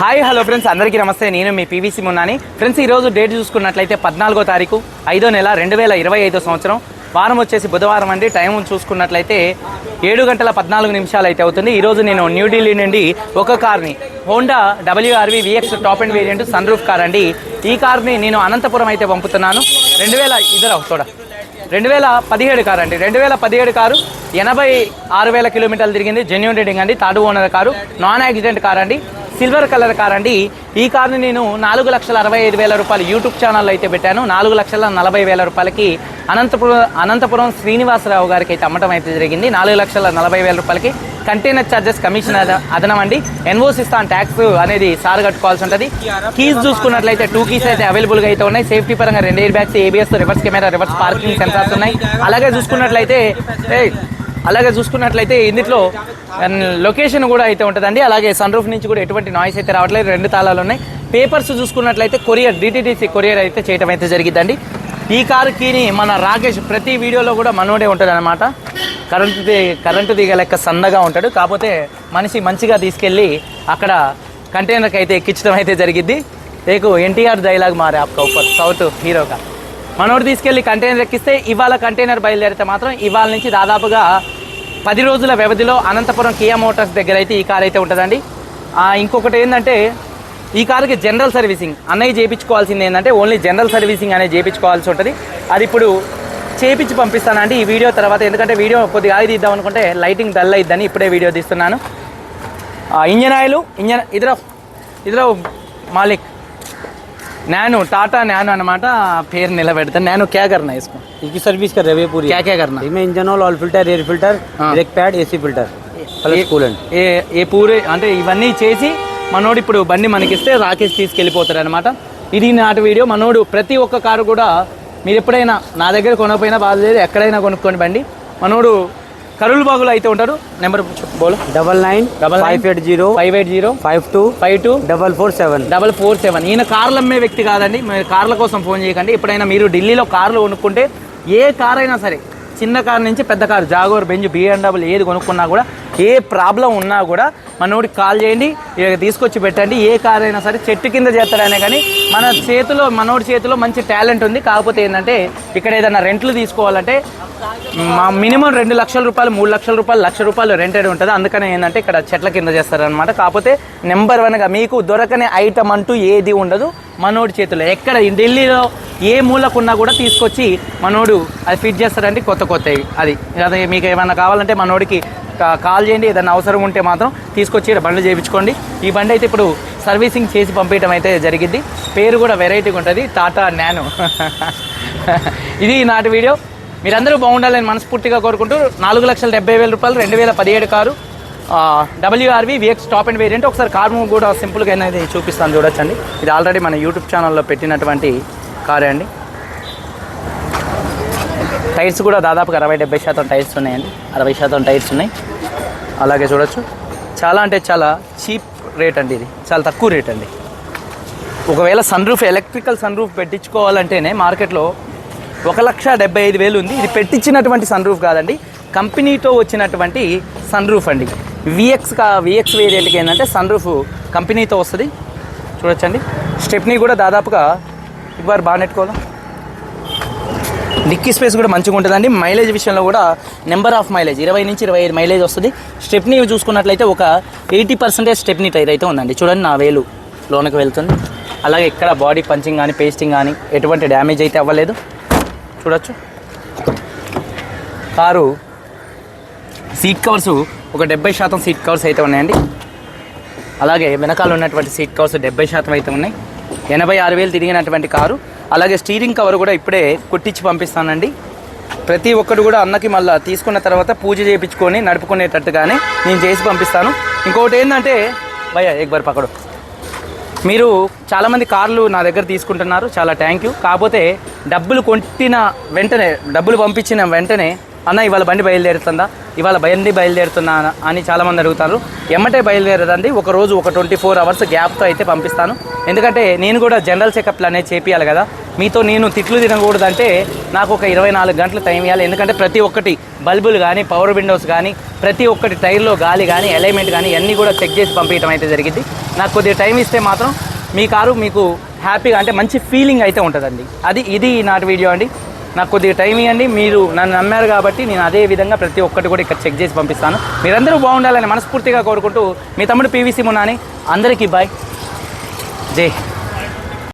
Hi hello friends. అందరికీ నమస్తే. నేను మీ పీవీసీ మున్నాని ఫ్రెండ్స్ ఈరోజు డేట్ చూసుకున్నట్లయితే పద్నాలుగో తారీఖు ఐదో నెల రెండు వేల ఇరవై ఐదో సంవత్సరం. వారం వచ్చేసి బుధవారం అండి. టైం చూసుకున్నట్లయితే ఏడు గంటల పద్నాలుగు నిమిషాలు అయితే అవుతుంది. ఈరోజు నేను న్యూఢిల్లీ నుండి ఒక కార్ని Honda WRV VX top and variant sun roof car అండి. ఈ కార్ని నేను అనంతపురం అయితే పంపుతున్నాను. రెండు వేల ఇద్దరు చూడ రెండు వేల పదిహేడు కారు అండి. రెండు వేల పదిహేడు కారు ఎనభై ఆరు వేల కిలోమీటర్లు తిరిగింది. జెన్యున్ రీడింగ్ అండి. Third owner car non accident car అండి. సిల్వర్ కలర్ కార్ అండి. ఈ కార్ని నేను నాలుగు లక్షల అరవై ఐదు వేల రూపాయలు యూట్యూబ్ ఛానల్లో అయితే పెట్టాను. నాలుగు లక్షల నలభై వేల రూపాయలకి అనంతపురం అనంతపురం శ్రీనివాసరావు గారికి అయితే అమ్మటం అయితే జరిగింది. నాలుగు లక్షల నలభై వేల రూపాయలకి కంటైనర్ ఛార్జెస్ కమిషన్ అదనం అండి. ఎన్ఓస్ ట్యాక్స్ అనేది సార్ కట్టుకోవాల్సి ఉంటుంది. కీస్ చూసుకున్నట్లయితే టూ కీస్ అయితే అవైలబుల్గా అయితే ఉన్నాయి. సేఫ్టీ పరంగా రెండు air bags ABS reverse camera reverse parking sensors ఉన్నాయి. అలాగే చూసుకున్నట్లయితే అలాగే చూసుకున్నట్లయితే ఇందులో లొకేషన్ కూడా అయితే ఉంటుందండి. అలాగే సన్ రూఫ్ నుంచి కూడా ఎటువంటి నాయిస్ అయితే రావట్లేదు. రెండు తాళాలు ఉన్నాయి. పేపర్స్ చూసుకున్నట్లయితే కొరియర్ డిటిడిసి కొరియర్ అయితే చేయడం అయితే జరిగిందండి ఈ కారు కీని మన రాకేష్ ప్రతి వీడియోలో కూడా మనోడే ఉంటుంది అనమాట కరెంటు కరెంటు దిగ లెక్క సన్నగా ఉంటాడు. కాకపోతే మనిషి మంచిగా తీసుకెళ్ళి అక్కడ కంటైనర్కి అయితే ఎక్కించడం అయితే జరిగింది రేకు ఎన్టీఆర్ డైలాగ్ మారే ఆప్ ఊపర్ సౌత్ హీరోగా. మనోడు తీసుకెళ్ళి కంటైనర్ ఎక్కిస్తే ఇవాళ కంటైనర్ బయలుదేరితే మాత్రం ఇవాళ నుంచి దాదాపుగా పది రోజుల వ్యవధిలో అనంతపురం కియా మోటార్స్ దగ్గర అయితే ఈ కార్ అయితే ఉంటుందండి. ఇంకొకటి ఏంటంటే ఈ కారుకి జనరల్ సర్వీసింగ్ అన్నయ్య చేయించుకోవాల్సింది ఏంటంటే ఓన్లీ జనరల్ సర్వీసింగ్ అనేది చేయించుకోవాల్సి ఉంటుంది. అది ఇప్పుడు చేపించి పంపిస్తానండి ఈ వీడియో తర్వాత ఎందుకంటే వీడియో కొద్దిగా ఆగి తీద్దాం అనుకుంటే లైటింగ్ డల్ అయిద్దని ఇప్పుడే వీడియో తీస్తున్నాను. ఇంజన్ ఆయిల్ ఇంజన్ ఇద్దరు ఇద్దరు మాలిక్. నాను టాటా నాను అనమాట పేరు నిలబెడతాను నేను క్యా కర్నా ఇసుకో इसकी सर्विस कर रहे हैं पूरी क्या क्या करना इसमें engine oil oil filter air filter हाँ। Brake pad AC filter plus coolant ఏ ఏ పూరే అంటే ఇవన్నీ చేసి మనోడు ఇప్పుడు బండి మనకిస్తే రాకేష్ తీసుకెళ్ళిపోతాడు అనమాట ఇది నాటి వీడియో మనోడు ప్రతి ఒక్క కారు కూడా మీరు ఎప్పుడైనా నా దగ్గర కొనకపోయినా బాధ లేదు ఎక్కడైనా కొనుక్కోండి బండి మనోడు కరుల్ బాగులో అయితే ఉంటారు. నెంబర్ బోల్. Double nine double five eight zero five eight zero five two five two double four seven double four seven ఈయన కార్లు అమ్మే వ్యక్తి కాదండి. మీరు కార్ల కోసం ఫోన్ చేయకండి. ఎప్పుడైనా మీరు ఢిల్లీలో కార్లు కొనుక్కుంటే ఏ కార్ అయినా సరే చిన్న కార్ నుంచి పెద్ద కార్ జాగోర్ బెంజ్ బిఎండబ్ల్యూ ఏది కొనుక్కున్నా కూడా ఏ ప్రాబ్లం ఉన్నా కూడా మనోడికి కాల్ చేయండి. తీసుకొచ్చి పెట్టండి. ఏ కార్ అయినా సరే చెట్టు కింద చేస్తాడనే కానీ మన చేతిలో మనోడి చేతిలో మంచి టాలెంట్ ఉంది. కాకపోతే ఏంటంటే ఇక్కడ ఏదైనా రెంట్లు తీసుకోవాలంటే మా మినిమం రెండు లక్షల రూపాయలు మూడు లక్షల రూపాయలు లక్ష రూపాయలు రెంటెడ్ ఉంటుంది. అందుకనే ఏంటంటే ఇక్కడ చెట్ల కింద చేస్తారనమాట కాకపోతే నెంబర్ వన్గా మీకు దొరకని ఐటమ్ అంటూ ఏది ఉండదు. మనోడి చేతిలో ఎక్కడ ఢిల్లీలో ఏ మూలకున్నా కూడా తీసుకొచ్చి మనోడు అది ఫిట్ చేస్తారండి కొత్త కొత్తవి అది అదే మీకు ఏమైనా కావాలంటే మనోడికి కాల్ చేయండి ఏదైనా అవసరం ఉంటే మాత్రం తీసుకొచ్చి బండ్లు చేయించుకోండి. ఈ బండి అయితే ఇప్పుడు సర్వీసింగ్ చేసి పంపించడం అయితే జరిగింది. పేరు కూడా వెరైటీగా ఉంటుంది టాటా నాను. ఇది నాటి వీడియో. మీరందరూ బాగుండాలని మనస్ఫూర్తిగా కోరుకుంటూ నాలుగు లక్షల డెబ్బై వేల రూపాయలు రెండు వేల పదిహేడు car WRV VX top and variant ఒకసారి కార్ మూవ్ కూడా సింపుల్గా అనేది చూపిస్తాను చూడొచ్చండి. ఇది ఆల్రెడీ మన యూట్యూబ్ ఛానల్లో పెట్టినటువంటి కారే అండి. టైర్స్ కూడా దాదాపుగా అరవై డెబ్బై శాతం టైర్స్ ఉన్నాయండి. అరవై శాతం టైర్స్ ఉన్నాయి. అలాగే చూడొచ్చు. చాలా అంటే చాలా చీప్ రేట్ అండి ఇది. చాలా తక్కువ రేట్ అండి. ఒకవేళ sun roof electrical sun roof పెట్టించుకోవాలంటేనే మార్కెట్లో ఒక లక్ష డెబ్బై ఐదు వేలు ఉంది. ఇది పెట్టించినటువంటి సన్ రూఫ్ కాదండి. కంపెనీతో వచ్చినటువంటి సన్ రూఫ్ అండి విఎక్స్ కా విఎక్స్ వేరియంట్కి ఏంటంటే సన్ రూఫ్ కంపెనీతో వస్తుంది. చూడొచ్చండి. స్టెప్నీ కూడా దాదాపుగా ఇవ్వరు బాగా నెట్టుకోవాలి? డిక్కీ స్పేస్ కూడా మంచిగా ఉంటుందండి. మైలేజ్ విషయంలో కూడా నెంబర్ ఆఫ్ మైలేజ్ ఇరవై నుంచి ఇరవై ఐదు మైలేజ్ వస్తుంది. స్టెప్నీ చూసుకున్నట్లయితే ఒక ఎయిటీ పర్సెంటేజ్ స్టెప్నీ టైర్ అయితే ఉందండి. చూడండి నా వేలు లోనికి వెళ్తుంది. అలాగే ఇక్కడ బాడీ పంచింగ్ కానీ పేస్టింగ్ కానీ ఎటువంటి డ్యామేజ్ అయితే అవ్వలేదు. చూడొచ్చు. కారు సీట్ కవర్స్ ఒక డెబ్బై శాతం సీట్ కవర్స్ అయితే ఉన్నాయండి. అలాగే వెనకాల ఉన్నటువంటి సీట్ కవర్స్ డెబ్బై శాతం అయితే ఉన్నాయి. ఎనభై ఆరు వేలు తిరిగినటువంటి కారు అలాగే స్టీరింగ్ కవర్ కూడా ఇప్పుడే కుట్టించి పంపిస్తానండి. ప్రతి ఒక్కరు కూడా అన్నకి మళ్ళీ తీసుకున్న తర్వాత పూజ చేయించుకొని నడుపుకునేటట్టుగానే నేను చేసి పంపిస్తాను. ఇంకొకటి ఏంటంటే భయ ఎగ్బర్ పక్కడు. పకడు మీరు చాలామంది కార్లు నా దగ్గర తీసుకుంటున్నారు చాలా థ్యాంక్ యూ. కాకపోతే డబ్బులు కొట్టిన వెంటనే డబ్బులు పంపించిన వెంటనే అన్న ఇవాళ బండి బయలుదేరుతుందా? ఇవాళ బండి బయలుదేరుతున్నా అని చాలామంది అడుగుతారు. ఎమ్మటే బయలుదేరదండి. ఒక రోజు ఒక ట్వంటీ ఫోర్ అవర్స్ గ్యాప్తో అయితే పంపిస్తాను. ఎందుకంటే నేను కూడా జనరల్ చెకప్లు అనేది చేపియాలి కదా. మీతో నేను తిట్లు తినకూడదంటే నాకు ఒక ఇరవై నాలుగు గంటలు టైం ఇవ్వాలి. ఎందుకంటే ప్రతి ఒక్కటి బల్బులు కానీ పవర్ విండోస్ కానీ ప్రతి ఒక్కటి టైర్లో గాలి కానీ అలైన్మెంట్ కానీ అన్నీ కూడా చెక్ చేసి పంపించడం అయితే జరిగింది. నాకు కొద్దిగా టైం ఇస్తే మాత్రం మీ కారు మీకు హ్యాపీగా అంటే మంచి ఫీలింగ్ అయితే ఉంటుందండి. అది ఇది నాటి వీడియో అండి. నాకు కొద్దిగా టైం ఇవ్వండి మీరు నన్ను నమ్మారు కాబట్టి నేను అదే విధంగా ప్రతి ఒక్కటి కూడా ఇక్కడ చెక్ చేసి పంపిస్తాను. మీరందరూ బాగుండాలని మనస్ఫూర్తిగా కోరుకుంటూ మీ తమ్ముడు పీవీసీ మున్నాని అందరికీ బాయ్ జై